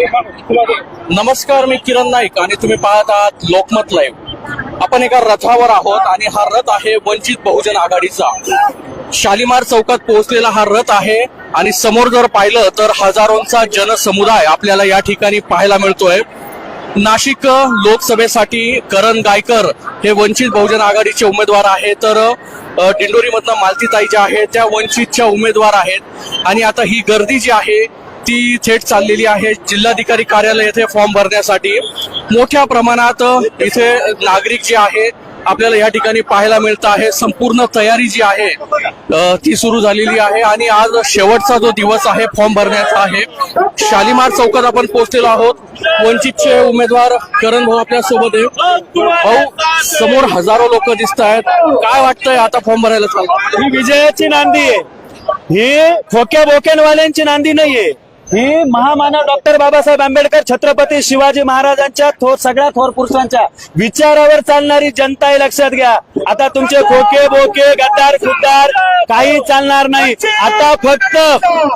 नमस्कार मी किरण नाईक आणि तुम्ही पाहत आहात लोकमत लाईव्ह. आपण एका रथावर आहोत आणि हा रथ आहे वंचित बहुजन आघाडीचा. शालिमार चौकात पोहोचलेला हा रथ आहे आणि समोर जर पाहिलं तर हजारोंचा जनसमुदाय आपल्याला या ठिकाणी पाहायला मिळतोय. नाशिक लोकसभेसाठी करण गायकर हे वंचित बहुजन आघाडीचे उमेदवार आहेत. तर अ, दिंडोरीमधनं मालतीताई ज्या आहेत त्या वंचितच्या उमेदवार आहेत. आणि आता ही गर्दी जी आहे ती थेट चाललेली आहे. जिल्हाधिकारी कार्यालय येथे फॉर्म भरण्यासाठी. मोठ्या प्रमाणात इथे नागरिक जे आहे आपल्याला या ठिकाणी पाहायला मिळत आहे. संपूर्ण तयारी जी आहे ती सुरू झालेली आहे आणि आज शेवटचा जो दिवस आहे फॉर्म भरण्याचा आहे. शालिमार चौकात आपण पोहोचलेलो आहोत. वंचितचे उमेदवार करण भाऊ आपल्यासोबत आहे भाऊ समोर हजारो लोक दिसत आहेत. काय वाटतंय आता फॉर्म भरायला चालू? ही विजयाची नांदी आहे. ही खोक्या बोक्यांवाल्यांची नांदी नाहीये. ही महामानव डॉक्टर बाबासाहेब आंबेडकर छत्रपती शिवाजी महाराजांच्या थोर सगळ्या थोर पुरुषांच्या विचारावर चालणारी जनता आहे लक्षात घ्या. आता तुमचे खोके बोके गद्दार खुद्दार काही चालणार नाही. आता फक्त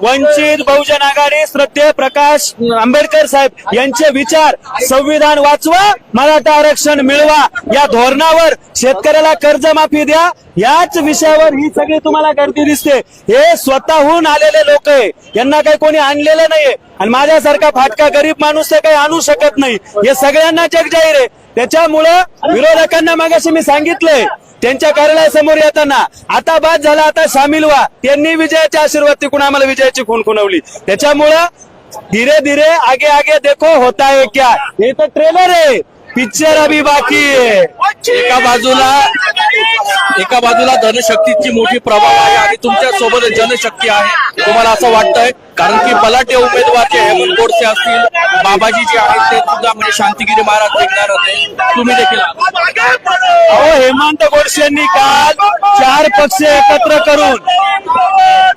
वंचित बहुजन आघाडी श्रद्धे प्रकाश आंबेडकर साहेब यांचे विचार संविधान वाचवा मराठा आरक्षण मिळवा. या धोरणावर शेतकऱ्याला कर्जमाफी द्या. याच विषयावर ही सगळी तुम्हाला गर्दी दिसते. हे स्वतःहून आलेले लोक आहे. यांना काही कोणी आणलेलं नाहीये. आणि माझ्यासारखा फाटका गरीब माणूस तर काही आणू शकत नाही. हे सगळ्यांना जग जाहीर आहे. त्याच्यामुळं विरोधकांना मागाशी मी सांगितलंय. त्यांच्या कार्यालयासमोर येताना आता बाद झाला आता सामील व्हा. त्यांनी विजयाचे आशीर्वाद तिकून आम्हाला विजयाची खून खुणवली. त्याच्यामुळं धीरे धीरे आगे आगे देखो होता है क्या? हे तर ट्रेलर आहे. पिक्चर अभी बाकी आहे एका बाजूला एका बाजूला धनशक्तीची मोठी प्रभाव आहे आणि तुमच्यासोबत जनशक्ती आहे. तुम्हाला असं वाटतंय? कारण की बलाढ्य उमेदवार जे हेमंत गोडसे असतील बाबाजी जे आहेत ते सुद्धा म्हणजे शांतिगिरी महाराज जिंकणार होते. तुम्ही देखील. अहो हेमंत गोडसेंनी काल चार पक्ष एकत्र करून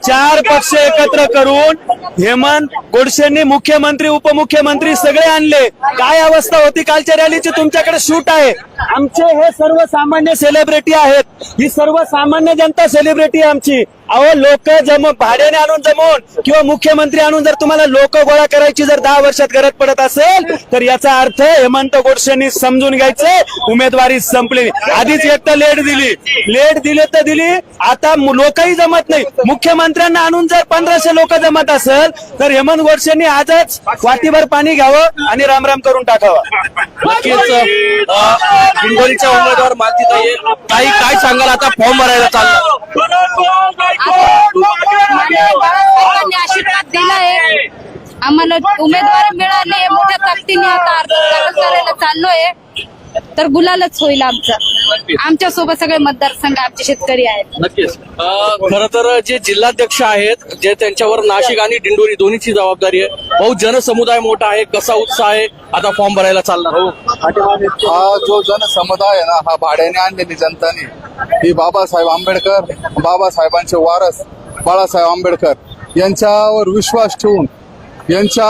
चार पक्ष एकत्र करून हेमंत गोडसेंनी मुख्यमंत्री उपमुख्यमंत्री सगळे आणले. काय अवस्था होती? कालच्या रॅलीची तुमच्याकडे शूट आहे. आमचे हे सर्वसामान्य सेलिब्रिटी आहेत. ही सर्वसामान्य जनता सेलिब्रिटी आहे आमची. अहो लोक जम भाड्याने आणून जमवून किंवा मुख्यमंत्री आणून जर तुम्हाला लोक गोळा करायची जर दहा वर्षात गरज पडत असेल तर याचा अर्थ हेमंत गोडसेंनी समजून घ्यायचं उमेदवारी संपली. आधीच एक तर लेट दिली. लेट दिली तर दिली. आता लोकही जमत नाही. मुख्यमंत्र्यांना आणून जर पंधराशे लोक जमत असेल तर हेमंत गोडसेंनी आजच वाटीभर पाणी घ्यावं आणि रामराम करून टाकावं. नक्कीच हिंगोलीच्या उमेदवार मालतीताई आहे. ताई काय सांगाल? आता फॉर्म भरायला चालला. आशीर्वाद दिलाय. आम्हाला उमेदवार मिळाले मोठ्या ताकदीने आता अर्ज करायला चाललोय. तर गुलालच होईल आमचा. आमच्यासोबत सगळे मतदारसंघ आमचे शेतकरी आहेत. नक्कीच. खर तर जे जिल्हाध्यक्ष आहेत जे त्यांच्यावर नाशिक आणि दिंडोरी दोन्हीची जबाबदारी आहे भाऊ जनसमुदाय मोठा आहे कसा उत्साह आहे आता फॉर्म भरायला चालणार हो हा जो जनसमुदाय आहे ना हा भाड्याने आणलेली जनताने ही बाबासाहेब आंबेडकर बाबासाहेबांचे वारस बाळासाहेब आंबेडकर यांच्यावर विश्वास ठेवून यांच्या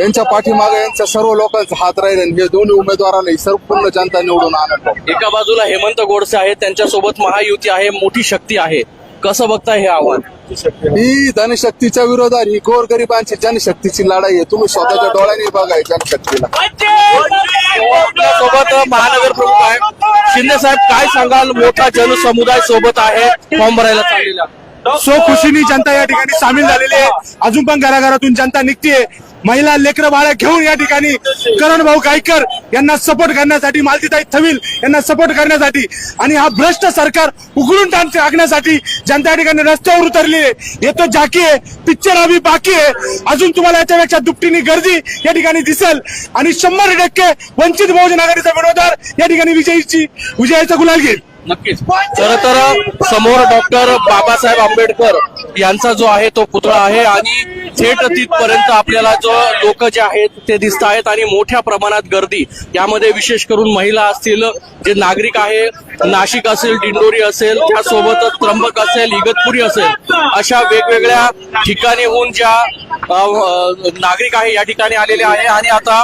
यांच्या पाठीमागे यांच्या सर्व लोकांचा हात राहील आणि हे दोन्ही उमेदवारांना संपूर्ण जनता निवडून आणत एका बाजूला हेमंत गोडसे आहेत त्यांच्यासोबत महायुती आहे मोठी शक्ती आहे. कसं बघताय हे आव्हान? ही जनशक्तीच्या विरोधात ही गोरगरिबांची जनशक्तीची लढाई आहे. तुम्ही स्वतःच्या डोळ्यांनी बघा ही जनशक्तीला. सोबत महानगर प्रमुख आहे शिंदे साहेब काय सांगाल? मोठा जनसमुदाय सोबत आहे. फॉर्म भरायला चाललेला. सो खुशीनी जनता या ठिकाणी सामील झालेली आहे. अजून पण घराघरातून जनता निघतीये. महिला लेकर बाळा घेऊन या ठिकाणी. करण भाऊ गायकर यांना सपोर्ट करण्यासाठी मालतीताई थविल यांना सपोर्ट करण्यासाठी आणि हा भ्रष्ट सरकार उघडून टाकण्यासाठी जनता ठिकाणी रस्त्यावर उतरली येतो जाकी आहे पिक्चर हवी बाकी आहे. अजून तुम्हाला याच्यापेक्षा दुपटीने गर्दी या ठिकाणी दिसेल. आणि शंभर टक्के वंचित बहुजन आघाडीचा विरोधार या ठिकाणी विजयीची विजयाचा गुलाल घेईल. नक्कीच. खर तर समोर डॉक्टर बाबासाहेब आंबेडकर यांचा जो आहे तो पुतळा आहे आणि थेट तिथपर्यंत आपल्याला जो लोक जे आहेत ते दिसत आहेत आणि मोठ्या प्रमाणात गर्दी. यामध्ये विशेष करून महिला असतील जे नागरिक आहे नाशिक असेल दिंडोरी असेल त्यासोबतच त्र्यंबक असेल इगतपुरी असेल अशा वेगवेगळ्या ठिकाणीहून ज्या नागरिक आहे या ठिकाणी आलेले आहे. आणि आता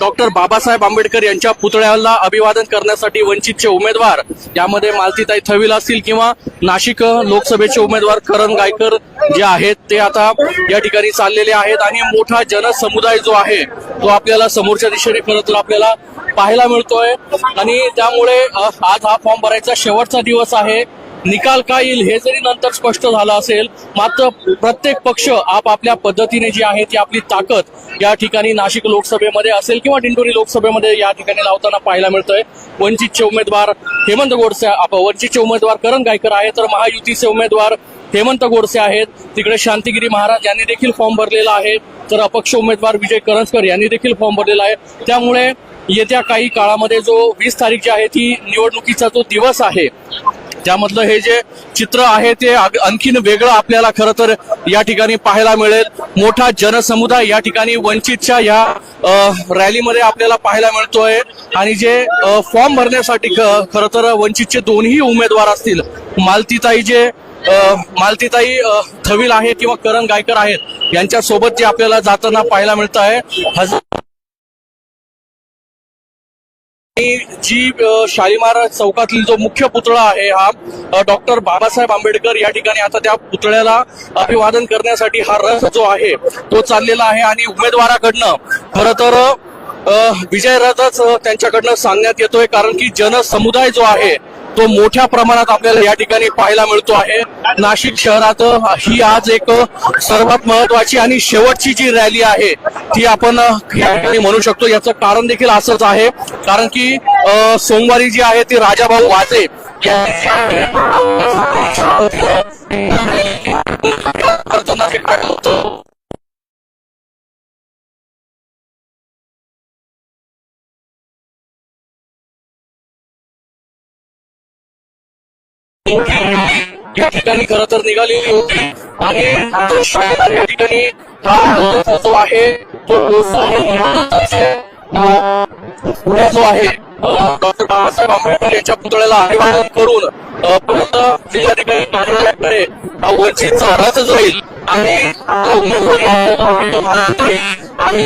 डॉक्टर बाबासाहेब आंबेडकर यांच्या पुतळ्याला अभिवादन करण्यासाठी वंचितचे उमेदवार यामध्ये मालतीताई थविल असतील किंवा नाशिक लोकसभेचे उमेदवार करण गायकर जे आहेत ते आता या ठिकाणी चाललेले आहेत. आणि मोठा जनसमुदाय जो आहे तो आपल्याला समोरच्या दिशेने खरं तर आपल्याला पाहायला मिळतोय. आणि त्यामुळे आज हा फॉर्म भरायचा शेवटचा दिवस आहे. निकाल काय येईल हे जरी नंतर स्पष्ट झालं असेल मात्र प्रत्येक पक्ष आपापल्या पद्धतीने जी आहे ती आपली ताकद या ठिकाणी नाशिक लोकसभेमध्ये असेल किंवा दिंडोरी लोकसभेमध्ये या ठिकाणी लावताना पाहायला मिळतोय. वंचितचे उमेदवार हेमंत गोडसे आप- वंचितचे उमेदवार करण गायकर आहे तर महायुतीचे उमेदवार हेमंत गोडसे आहेत. तिकडे शांतिगिरी महाराज यांनी देखील फॉर्म भरलेला आहे. तर अपक्ष उमेदवार विजय करंजकर यांनी देखील फॉर्म भरलेला आहे. त्यामुळे येत्या काही काळामध्ये जो वीस तारीख जी आहे ती निवडणुकीचा जो दिवस आहे त्यामधलं हे जे चित्र आहे ते आणखीन वेगळं आपल्याला खरं तर या ठिकाणी पाहायला मिळेल. मोठा जनसमुदाय या ठिकाणी वंचितच्या या रॅलीमध्ये आपल्याला पाहायला मिळतोय. आणि जे फॉर्म भरण्यासाठी ख- खरं तर वंचितचे दोन्ही उमेदवार असतील मालतीताई जे मालतीताई थविल आहे किंवा करण गायकर आहेत यांच्या सोबत जे आपल्याला जाताना पाहायला मिळत आहे जी अ, शालिमार चौकातील जो मुख्य पुतळा आहे हा डॉक्टर बाबासाहेब आंबेडकर या ठिकाणी आता त्या पुतळ्याला अभिवादन करण्यासाठी हा रथ जो आहे तो चाललेला आहे आणि उमेदवाराकडनं खर तर विजय रथच त्यांच्याकडनं सांगण्यात येतोय कारण की जनसमुदाय जो आहे तो मोठ्या प्रमाणात आपल्याला या ठिकाणी पाहायला मिळतो आहे. नाशिक शहरात ही आज एक सर्वात महत्वाची आणि शेवटची जी रॅली आहे ती आपण या ठिकाणी म्हणू शकतो. याचं कारण देखील असंच आहे. कारण की सोमवारी जी आहे ती राजाभाऊ वाजे या- ठिकाणी खर तर निघालेली होती आणि या ठिकाणी हा जो आहे. तो पुणे जो आहे डॉक्टर बाबासाहेब आंबेडकर यांच्या पुतळ्याला अभिवादन करून अ, परत जिल्हाधिकारी कार्यालयाकडे हा वंचितचा रथ जाईल. आणि तो उमेदवारी आणि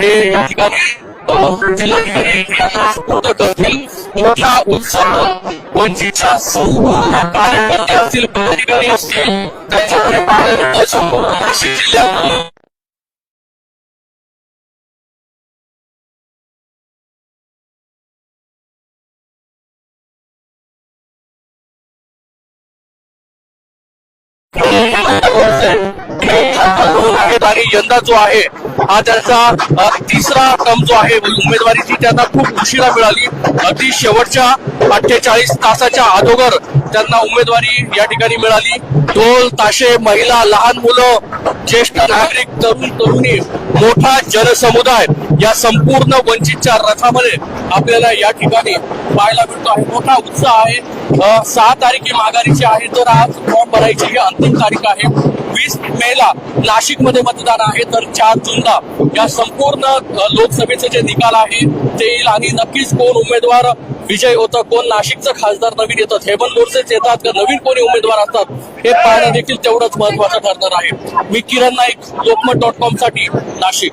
हे या ठिकाणी अ, जिल्हाधिकारी यांना सुपूर्द करतील मोठा उत्साह वंचितच्या संपूर्ण कार्यकर्ते असतील पदाधिकारी असतील त्यांच्याकडे पाहायला मिळतं संपूर्ण नाशिक जिल्ह्यात आहेत आणि यंदा जो आहे हा त्यांचा तिसरा टर्म जो आहे म्हणजे उमेदवारीची त्यांना खूप उशिरा मिळाली. अगदी शेवटच्या अठ्ठेचाळीस तासाच्या अगोदर त्यांना उमेदवारी या ठिकाणी मिळाली. ढोल ताशे महिला लहान मुलं ज्येष्ठ नागरिक तरुण तरुणी मोठा जनसमुदाय या संपूर्ण वंचितच्या रथामध्ये आपल्याला या ठिकाणी पाहायला मिळतो आहे. मोठा उत्साह आहे. सहा तारीख ही माघारीची आहे तर आज फॉर्म भरायची ही अंतिम तारीख आहे. वीस मेला नाशिकमध्ये मतदान आहे. तर चार जूनला या संपूर्ण लोकसभेचे जे निकाल आहे ते येईल आणि नक्कीच कोण उमेदवार विजय होतं कोण नाशिकचं खासदार नवीन येतात हेमंत गोडसेच येतात. का नवीन कोणी उमेदवार असतात हे पाहणं देखील तेवढंच महत्वाचं ठरणार आहे. मी किरण नाईक लोकमत डॉट कॉमसाठी नाशिक.